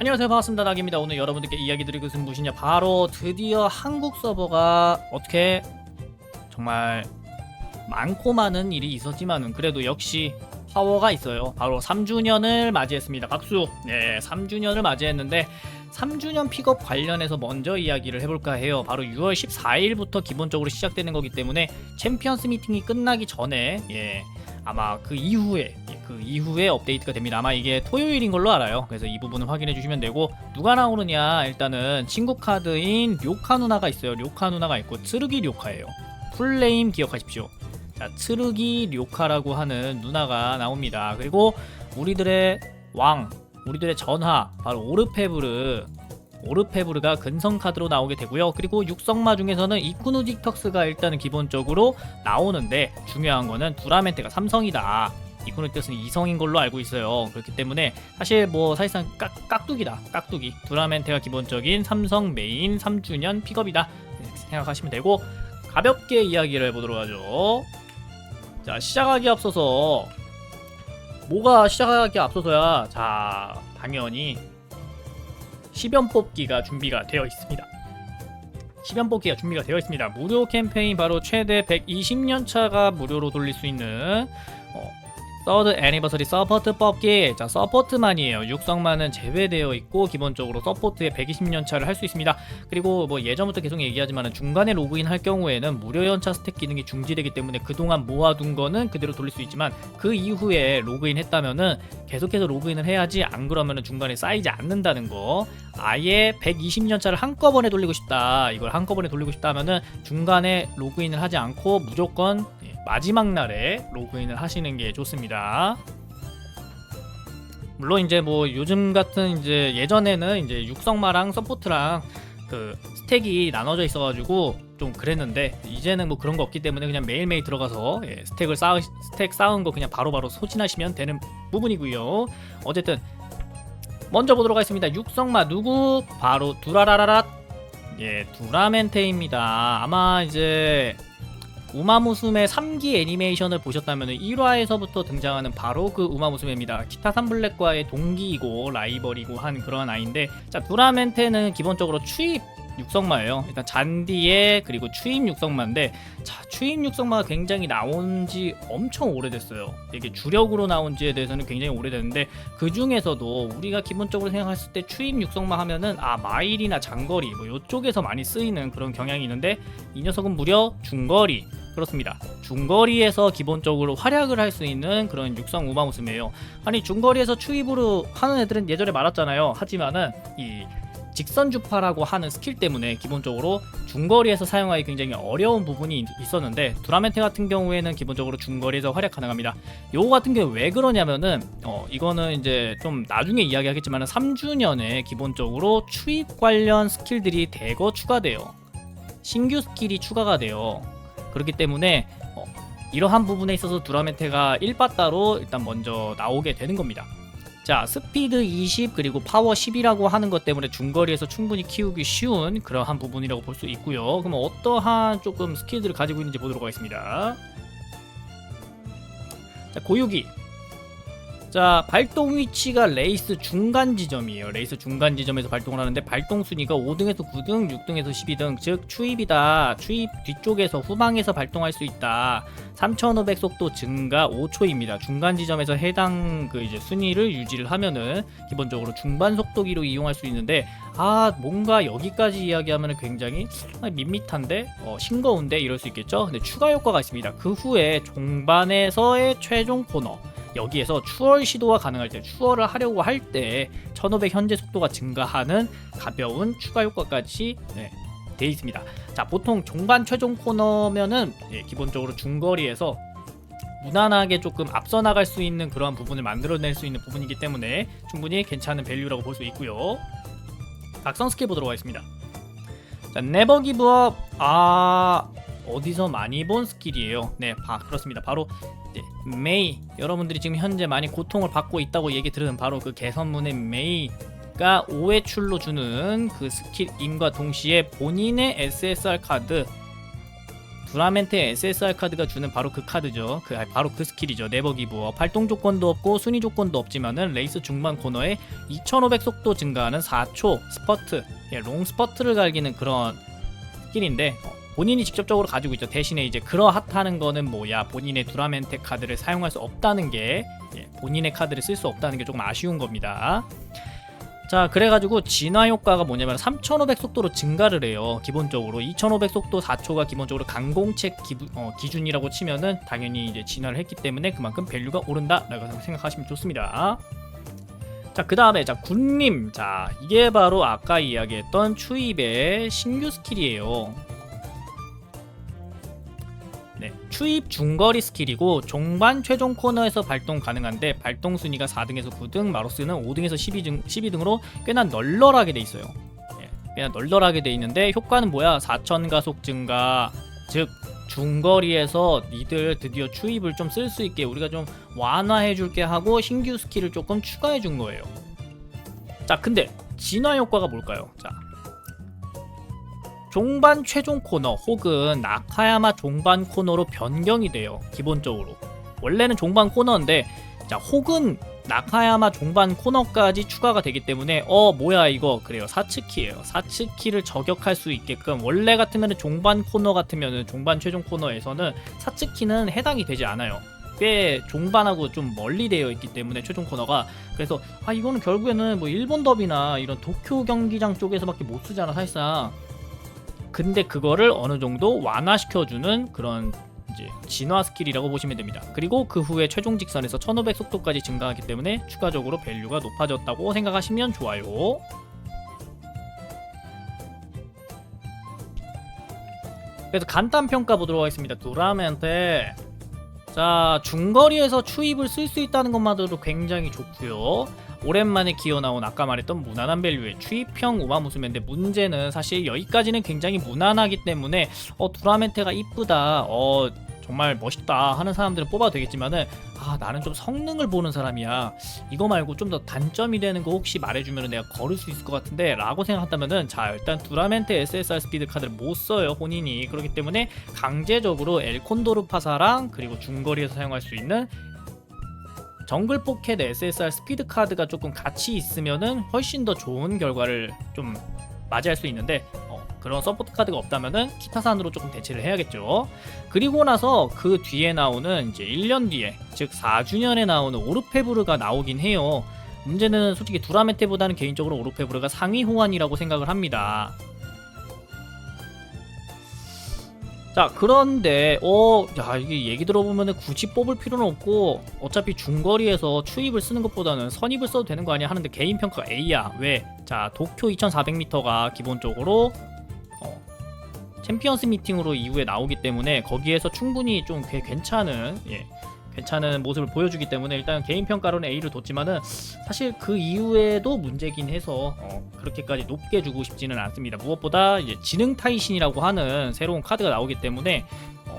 안녕하세요. 반갑습니다. 낙입니다. 오늘 여러분들께 이야기 드릴 것은 무엇이냐? 바로 드디어 한국 서버가 어떻게 정말 많고 많은 일이 있었지만은 그래도 역시 파워가 있어요. 바로 3주년을 맞이했습니다. 박수. 네 3주년을 맞이했는데 3주년 픽업 관련해서 먼저 이야기를 해볼까 해요. 바로 6월 14일부터 기본적으로 시작되는 거기 때문에 챔피언스 미팅이 끝나기 전에 예 아마 그 이후에 예, 그 이후에 업데이트가 됩니다. 아마 이게 토요일인 걸로 알아요. 그래서 이 부분을 확인해 주시면 되고 누가 나오느냐 일단은 친구 카드인 료카 누나가 있어요. 료카 누나가 있고 트르기 료카예요. 풀네임 기억하십시오. 자 트르기 료카라고 하는 누나가 나옵니다. 그리고 우리들의 왕, 우리들의 전하 바로 오르페브르 오르페브르가 근성 카드로 나오게 되고요. 그리고 육성마 중에서는 이쿠누 딕턱스가 일단은 기본적으로 나오는데 중요한 거는 두라멘테가 삼성이다. 이쿠누딕턱스는 이성인 걸로 알고 있어요. 그렇기 때문에 사실 뭐 사실상 깍, 깍두기다. 깍두기. 두라멘테가 기본적인 삼성 메인 3주년 픽업이다. 이렇게 생각하시면 되고 가볍게 이야기를 해보도록 하죠. 자 시작하기 앞서서 뭐가 시작하기 앞서서야 자 당연히 10연 뽑기가 준비가 되어 있습니다. 10연 뽑기가 준비가 되어 있습니다. 무료 캠페인 바로 최대 120년 차가 무료로 돌릴 수 있는 어, 서드 애니버서리 서포트 뽑기. 자, 서포트만이에요. 육성만은 제외되어 있고 기본적으로 서포트에 120년 차를 할 수 있습니다. 그리고 뭐 예전부터 계속 얘기하지만 중간에 로그인 할 경우에는 무료 연차 스택 기능이 중지되기 때문에 그동안 모아둔 거는 그대로 돌릴 수 있지만 그 이후에 로그인 했다면은 계속해서 로그인을 해야지 안 그러면은 중간에 쌓이지 않는다는 거. 아예 120년 차를 한꺼번에 돌리고 싶다. 이걸 한꺼번에 돌리고 싶다면은 중간에 로그인을 하지 않고 무조건 예, 마지막 날에 로그인을 하시는 게 좋습니다. 물론 이제 뭐 요즘 같은 이제 예전에는 이제 육성마랑 서포트랑 그 스택이 나눠져 있어가지고 좀 그랬는데 이제는 뭐 그런 거 없기 때문에 그냥 매일매일 들어가서 예, 스택을 쌓 스택 쌓은 거 그냥 바로바로 소진하시면 되는 부분이고요. 어쨌든 먼저 보도록 하겠습니다. 육성마 누구? 바로 두라라라랏 예 두라멘테입니다. 아마 이제 우마무스메 3기 애니메이션을 보셨다면 1화에서부터 등장하는 바로 그 우마무스메입니다. 키타산 블랙과의 동기이고 라이벌이고 한 그런 아이인데 자 두라멘테는 기본적으로 추입 육성마예요. 일단 잔디에 그리고 추입 육성마인데 자 추입 육성마가 굉장히 나온 지 엄청 오래됐어요. 이게 주력으로 나온 지에 대해서는 굉장히 오래됐는데 그 중에서도 우리가 기본적으로 생각했을 때 추입 육성마 하면은 아 마일이나 장거리 뭐 요쪽에서 많이 쓰이는 그런 경향이 있는데 이 녀석은 무려 중거리 그렇습니다. 중거리에서 기본적으로 활약을 할 수 있는 그런 육성 우마무스메예요. 아니 중거리에서 추입으로 하는 애들은 예전에 많았잖아요. 하지만은 이 직선 주파라고 하는 스킬 때문에 기본적으로 중거리에서 사용하기 굉장히 어려운 부분이 있었는데 두라멘테 같은 경우에는 기본적으로 중거리에서 활약 가능합니다. 요거 같은 경우 왜 그러냐면은 어 이거는 이제 좀 나중에 이야기하겠지만 3주년에 기본적으로 추입 관련 스킬들이 대거 추가돼요. 신규 스킬이 추가가 돼요. 그렇기 때문에 어, 이러한 부분에 있어서 두라멘테가 1바따로 일단 먼저 나오게 되는 겁니다. 자, 스피드 20 그리고 파워 10이라고 하는 것 때문에 중거리에서 충분히 키우기 쉬운 그러한 부분이라고 볼 수 있고요. 그럼 어떠한 조금 스킬들을 가지고 있는지 보도록 하겠습니다. 자, 고유기. 자, 발동 위치가 레이스 중간 지점이에요. 레이스 중간 지점에서 발동을 하는데 발동 순위가 5등에서 9등, 6등에서 12등, 즉 추입이다. 추입 뒤쪽에서 후방에서 발동할 수 있다. 3,500 속도 증가 5초입니다. 중간 지점에서 해당 그 이제 순위를 유지를 하면은 기본적으로 중반 속도기로 이용할 수 있는데 아 뭔가 여기까지 이야기하면 굉장히 아, 밋밋한데 어, 싱거운데 이럴 수 있겠죠. 근데 추가 효과가 있습니다. 그 후에 종반에서의 최종 코너 여기에서 추월 시도가 가능할 때 추월을 하려고 할 때 1500 현재 속도가 증가하는 가벼운 추가 효과까지 네, 돼 있습니다. 자 보통 종반 최종 코너면은 예, 기본적으로 중거리에서 무난하게 조금 앞서 나갈 수 있는 그러한 부분을 만들어낼 수 있는 부분이기 때문에 충분히 괜찮은 밸류라고 볼 수 있고요. 각성 스킬 보도록 하겠습니다. 자 네버 기브업 아 어디서 많이 본 스킬이에요. 네, 바, 그렇습니다. 바로 네, 메이 여러분들이 지금 현재 많이 고통을 받고 있다고 얘기 들은 바로 그 개선문의 메이가 5회 출로 주는 그 스킬임과 동시에 본인의 SSR 카드 두라멘트의 SSR 카드가 주는 바로 그 카드죠. 그 바로 그 스킬이죠. 네버 기브업. 발동 조건도 없고 순위 조건도 없지만은 레이스 중반 코너에 2500 속도 증가하는 4초 스퍼트, 예, 롱 스퍼트를 갈기는 그런 스킬인데 어, 본인이 직접적으로 가지고 있죠. 대신에 이제 그러핫하는 거는 뭐야? 본인의 두라멘테 카드를 사용할 수 없다는 게 예, 본인의 카드를 쓸 수 없다는 게 조금 아쉬운 겁니다. 자 그래가지고 진화 효과가 뭐냐면 3500 속도로 증가를 해요 기본적으로 2500 속도 4초가 기본적으로 강공책 기부, 어, 기준이라고 치면은 당연히 이제 진화를 했기 때문에 그만큼 밸류가 오른다 라고 생각하시면 좋습니다 자 그 다음에 자 군림 자 이게 바로 아까 이야기했던 추입의 신규 스킬이에요 추입 중거리 스킬이고 종반 최종 코너에서 발동 가능한데 발동 순위가 4등에서 9등, 마로스는 5등에서 12등, 12등으로 꽤나 널널하게 돼 있어요. 예, 꽤나 널널하게 돼 있는데 효과는 뭐야? 4천 가속 증가, 즉 중거리에서 니들 드디어 추입을 좀 쓸 수 있게 우리가 좀 완화해 줄게 하고 신규 스킬을 조금 추가해 준 거예요. 자, 근데 진화 효과가 뭘까요? 자, 종반 최종 코너 혹은 나카야마 종반 코너로 변경이 돼요. 기본적으로. 원래는 종반 코너인데 자 혹은 나카야마 종반 코너까지 추가가 되기 때문에 어 뭐야 이거? 그래요. 사츠키예요. 사츠키를 저격할 수 있게끔 원래 같으면 종반 코너 같으면은 종반 최종 코너에서는 사츠키는 해당이 되지 않아요. 꽤 종반하고 좀 멀리 되어 있기 때문에 최종 코너가. 그래서 아 이거는 결국에는 뭐 일본 더비나 이런 도쿄 경기장 쪽에서밖에 못 쓰잖아 사실상 근데 그거를 어느 정도 완화시켜주는 그런 이제 진화 스킬이라고 보시면 됩니다. 그리고 그 후에 최종 직선에서 1500 속도까지 증가하기 때문에 추가적으로 밸류가 높아졌다고 생각하시면 좋아요. 그래서 간단 평가 보도록 하겠습니다. 두라멘테 자 중거리에서 추입을 쓸 수 있다는 것만으로도 굉장히 좋고요. 오랜만에 기어 나온 아까 말했던 무난한 밸류의 추입형 우마무스인데 문제는 사실 여기까지는 굉장히 무난하기 때문에 어 두라멘테가 이쁘다 어 정말 멋있다 하는 사람들은 뽑아도 되겠지만은 아 나는 좀 성능을 보는 사람이야. 이거 말고 좀 더 단점이 되는 거 혹시 말해주면 내가 걸을 수 있을 것 같은데 라고 생각한다면은 자 일단 두라멘테 SSR 스피드 카드를 못 써요 본인이. 그렇기 때문에 강제적으로 엘콘도르 파사랑 그리고 중거리에서 사용할 수 있는 정글 포켓 SSR 스피드 카드가 조금 같이 있으면은 훨씬 더 좋은 결과를 좀 맞이할 수 있는데 어, 그런 서포트 카드가 없다면은 키타산으로 조금 대체를 해야겠죠. 그리고 나서 그 뒤에 나오는 이제 1년 뒤에 즉 4주년에 나오는 오르페브르가 나오긴 해요. 문제는 솔직히 두라메테보다는 개인적으로 오르페브르가 상위 호환이라고 생각을 합니다. 자 그런데 어야 이게 얘기 들어보면은 굳이 뽑을 필요는 없고 어차피 중거리에서 추입을 쓰는 것보다는 선입을 써도 되는 거 아니야 하는데 개인 평가 A야 왜? 자 도쿄 2400m가 기본적으로 어, 챔피언스 미팅으로 이후에 나오기 때문에 거기에서 충분히 좀꽤 괜찮은 예 괜찮은 모습을 보여주기 때문에 일단 개인 평가로는 A를 뒀지만은 사실 그 이후에도 문제긴 해서 어, 그렇게까지 높게 주고 싶지는 않습니다. 무엇보다 이제 지능 타이신이라고 하는 새로운 카드가 나오기 때문에 어,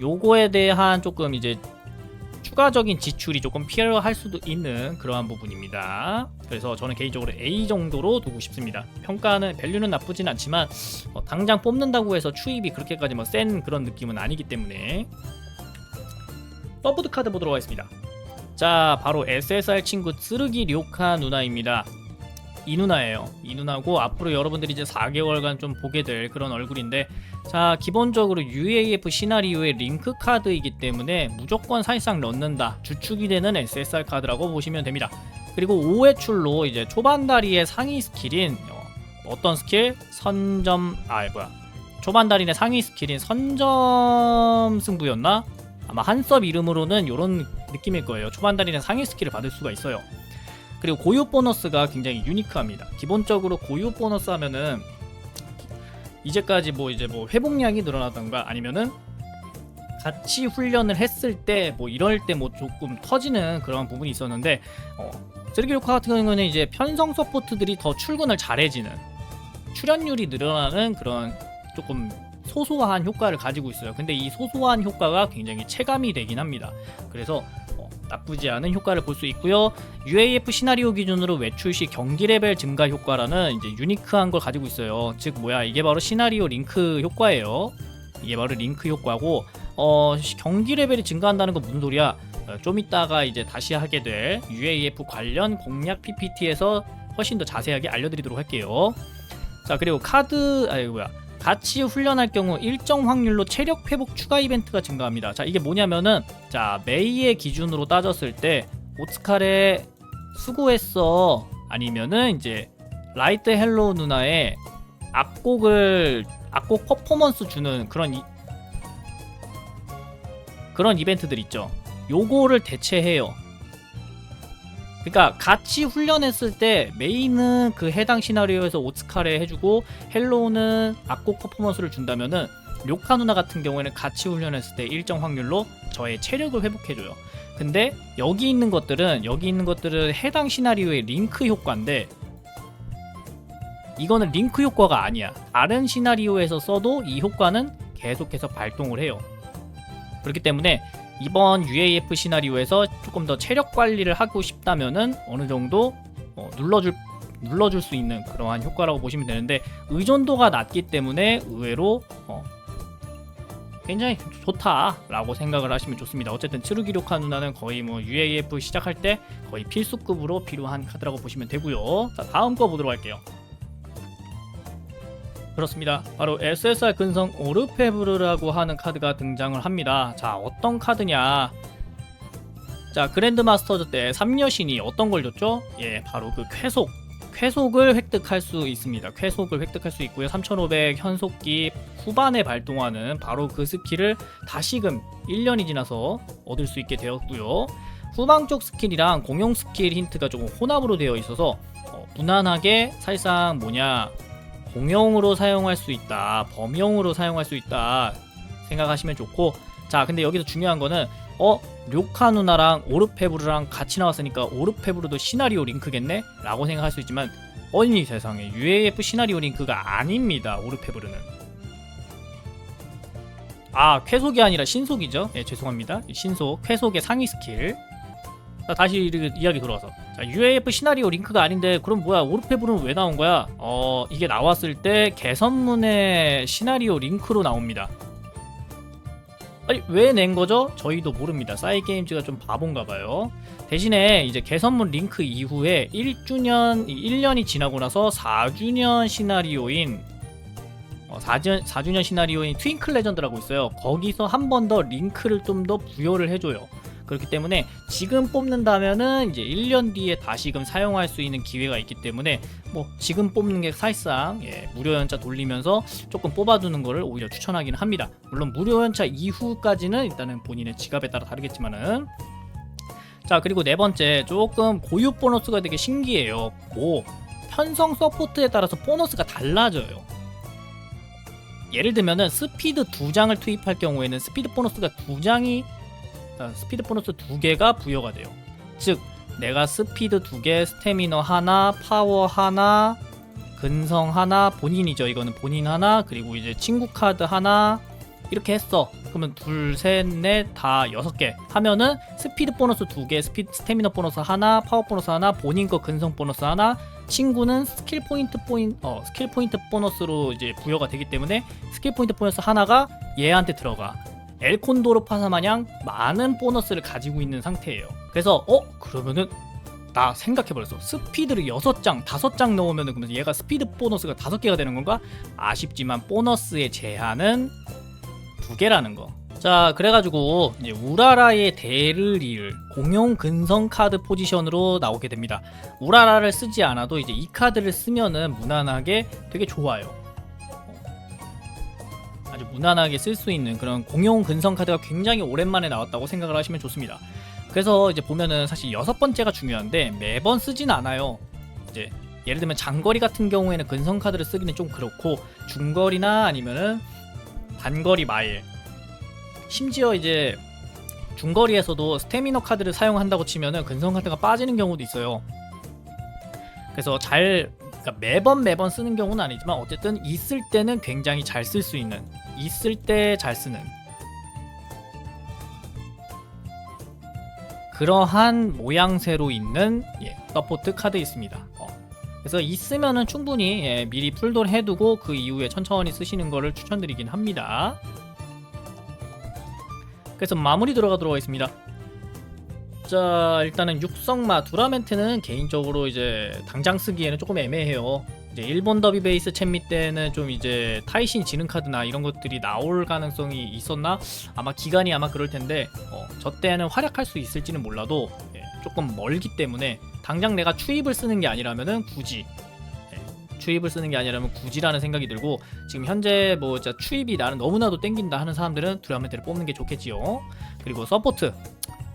요거에 대한 조금 이제 추가적인 지출이 조금 필요할 수도 있는 그러한 부분입니다. 그래서 저는 개인적으로 A 정도로 두고 싶습니다. 평가는 밸류는 나쁘진 않지만 어, 당장 뽑는다고 해서 추입이 그렇게까지 뭐 센 그런 느낌은 아니기 때문에 서브드 카드 보도록 하겠습니다. 자, 바로 SSR 친구 쓰르기 료카 누나입니다. 이 누나예요. 이 누나고 앞으로 여러분들이 이제 4개월간 좀 보게 될 그런 얼굴인데 자, 기본적으로 UAF 시나리오의 링크 카드이기 때문에 무조건 사실상 넣는다. 주축이 되는 SSR 카드라고 보시면 됩니다. 그리고 5회 출로 이제 초반 다리의 상위 스킬인 어, 어떤 스킬? 선점 아 뭐야 초반 달인의 상위 스킬인 선점 승부였나? 아마 한섭 이름으로는 이런 느낌일 거예요. 초반 달인의 상위 스킬을 받을 수가 있어요. 그리고 고유 보너스가 굉장히 유니크합니다. 기본적으로 고유 보너스 하면은 이제까지 뭐 이제 뭐 회복량이 늘어나던가 아니면은 같이 훈련을 했을 때 뭐 이럴 때 뭐 조금 터지는 그런 부분이 있었는데 어, 세르기오카 같은 경우는 이제 편성 서포트들이 더 출근을 잘해지는 출연율이 늘어나는 그런 조금 소소한 효과를 가지고 있어요. 근데 이 소소한 효과가 굉장히 체감이 되긴 합니다. 그래서 어, 나쁘지 않은 효과를 볼 수 있고요. UAF 시나리오 기준으로 외출 시 경기 레벨 증가 효과라는 이제 유니크한 걸 가지고 있어요. 즉 뭐야 이게 바로 시나리오 링크 효과예요. 이게 바로 링크 효과고 어 시- 경기 레벨이 증가한다는 건 무슨 소리야? 어, 좀 이따가 이제 다시 하게 될 UAF 관련 공략 PPT에서 훨씬 더 자세하게 알려드리도록 할게요. 자 그리고 카드 아니 뭐야 같이 훈련할 경우 일정 확률로 체력 회복 추가 이벤트가 증가합니다. 자 이게 뭐냐면은 자 메이의 기준으로 따졌을 때 오스카레 수고했어 아니면은 이제 라이트 헬로 누나의 악곡을 악곡 퍼포먼스 주는 그런 이, 그런 이벤트들 있죠. 요거를 대체해요. 그러니까 같이 훈련했을 때 메인은 그 해당 시나리오에서 오스카레 해주고 헬로우는 악곡 퍼포먼스를 준다면은 료카 누나 같은 경우에는 같이 훈련했을 때 일정 확률로 저의 체력을 회복해줘요. 근데 여기 있는 것들은 여기 있는 것들은 해당 시나리오의 링크 효과인데 이거는 링크 효과가 아니야. 다른 시나리오에서 써도 이 효과는 계속해서 발동을 해요. 그렇기 때문에 이번 UAF 시나리오에서 조금 더 체력 관리를 하고 싶다면은 어느 정도 어, 눌러줄 눌러줄 수 있는 그러한 효과라고 보시면 되는데 의존도가 낮기 때문에 의외로 어, 굉장히 좋다라고 생각을 하시면 좋습니다. 어쨌든 츠루기료카 누나는 거의 뭐 UAF 시작할 때 거의 필수급으로 필요한 카드라고 보시면 되고요. 자 다음 거 보도록 할게요. 그렇습니다. 바로 SSR 근성 오르페브르라고 하는 카드가 등장을 합니다. 자, 어떤 카드냐? 자, 그랜드 마스터즈 때 3여신이 어떤 걸 줬죠? 예, 바로 그 쾌속. 쾌속을 획득할 수 있습니다. 쾌속을 획득할 수 있고요. 3500 현속기 후반에 발동하는 바로 그 스킬을 다시금 1년이 지나서 얻을 수 있게 되었고요. 후방 쪽 스킬이랑 공용 스킬 힌트가 조금 혼합으로 되어 있어서 어, 무난하게 사실상 뭐냐 공용으로 사용할 수 있다 범용으로 사용할 수 있다 생각하시면 좋고 자 근데 여기서 중요한 거는 어 료카 누나랑 오르페브르랑 같이 나왔으니까 오르페브르도 시나리오 링크겠네? 라고 생각할 수 있지만 어니 세상에 UAF 시나리오 링크가 아닙니다 오르페브르는. 아 쾌속이 아니라 신속이죠? 예 죄송합니다. 신속 쾌속의 상위 스킬. 자, 다시 이렇게 이야기 돌아와서 자, UAF 시나리오 링크가 아닌데 그럼 뭐야 오르페브는 왜 나온 거야? 어 이게 나왔을 때 개선문의 시나리오 링크로 나옵니다. 아니 왜 낸 거죠? 저희도 모릅니다. 싸이 게임즈가 좀 바본가 봐요. 대신에 이제 개선문 링크 이후에 1주년 1년이 지나고 나서 4주년 시나리오인 어, 4주, 4주년 시나리오인 트윙클 레전드라고 있어요. 거기서 한 번 더 링크를 좀 더 부여를 해줘요. 그렇기 때문에 지금 뽑는다면은 이제 1년 뒤에 다시금 사용할 수 있는 기회가 있기 때문에 뭐 지금 뽑는 게 사실상 예, 무료 연차 돌리면서 조금 뽑아두는 거를 오히려 추천하기는 합니다. 물론 무료 연차 이후까지는 일단은 본인의 지갑에 따라 다르겠지만은 자 그리고 네 번째 조금 고유 보너스가 되게 신기해요. 뭐 편성 서포트에 따라서 보너스가 달라져요. 예를 들면은 스피드 두 장을 투입할 경우에는 스피드 보너스가 두 장이 아, 스피드 보너스 두 개가 부여가 돼요. 즉 내가 스피드 두 개, 스태미너 하나, 파워 하나, 근성 하나, 본인이죠. 이거는 본인 하나, 그리고 이제 친구 카드 하나 이렇게 했어. 그러면 둘, 셋, 넷, 다 여섯 개 하면은 스피드 보너스 두 개, 스피 스태미너 보너스 하나, 파워 보너스 하나, 본인 거 근성 보너스 하나, 친구는 스킬 포인트 포인 어 스킬 포인트 보너스로 이제 부여가 되기 때문에 스킬 포인트 보너스 하나가 얘한테 들어가. 엘콘도르 파사 마냥 많은 보너스를 가지고 있는 상태예요. 그래서 어 그러면은 나 생각해버렸어. 스피드를 6장, 5장 넣으면은 그러면 얘가 스피드 보너스가 5개가 되는 건가? 아쉽지만 보너스의 제한은 2개라는 거. 자, 그래가지고 이제 우라라의 데르리를 공용 근성 카드 포지션으로 나오게 됩니다. 우라라를 쓰지 않아도 이제 이 카드를 쓰면은 무난하게 되게 좋아요. 무난하게 쓸 수 있는 그런 공용 근성 카드가 굉장히 오랜만에 나왔다고 생각을 하시면 좋습니다. 그래서 이제 보면은 사실 여섯 번째가 중요한데 매번 쓰진 않아요. 이제 예를 들면 장거리 같은 경우에는 근성 카드를 쓰기는 좀 그렇고 중거리나 아니면은 단거리 마일 심지어 이제 중거리에서도 스태미너 카드를 사용한다고 치면은 근성 카드가 빠지는 경우도 있어요. 그래서 잘 그러니까 매번 매번 쓰는 경우는 아니지만 어쨌든 있을 때는 굉장히 잘 쓸 수 있는 있을 때 잘 쓰는 그러한 모양새로 있는 예, 서포트 카드 있습니다. 어. 그래서 있으면은 충분히 예, 미리 풀돌 해두고 그 이후에 천천히 쓰시는 거를 추천드리긴 합니다. 그래서 마무리 들어가도록 하겠습니다. 자 일단은 육성마 두라멘트는 개인적으로 이제 당장 쓰기에는 조금 애매해요. 이제 일본 더비 베이스 챔미 때는 좀 이제 타이신 지능 카드나 이런 것들이 나올 가능성이 있었나? 아마 기간이 아마 그럴 텐데 어, 저 때는 활약할 수 있을지는 몰라도 예, 조금 멀기 때문에 당장 내가 추입을 쓰는 게 아니라면은 굳이 예, 추입을 쓰는 게 아니라면 굳이라는 생각이 들고 지금 현재 뭐 추입이 나는 너무나도 땡긴다 하는 사람들은 두라멘트를 뽑는 게 좋겠지요. 그리고 서포트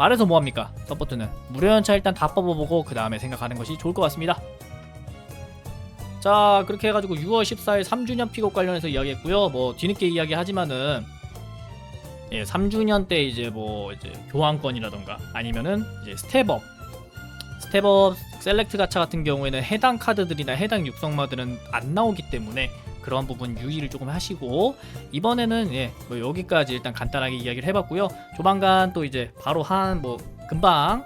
말해서 뭐합니까? 서포트는 무료연차 일단 다 뽑아보고 그 다음에 생각하는 것이 좋을 것 같습니다. 자 그렇게 해가지고 6월 14일 3주년 픽업 관련해서 이야기했고요. 뭐 뒤늦게 이야기하지만은 예 3주년 때 이제 뭐 이제 교환권이라던가 아니면은 이제 스텝업 스텝업 셀렉트 가차 같은 경우에는 해당 카드들이나 해당 육성마들은 안 나오기 때문에 그러한 부분 유의를 조금 하시고 이번에는 예, 뭐 여기까지 일단 간단하게 이야기를 해봤고요. 조만간 또 이제 바로 한 뭐 금방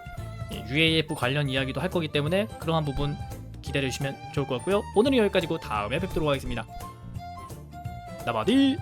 예, UAF 관련 이야기도 할 거기 때문에 그러한 부분 기다려 주시면 좋을 것 같고요. 오늘은 여기까지고 다음에 뵙도록 하겠습니다. 나바디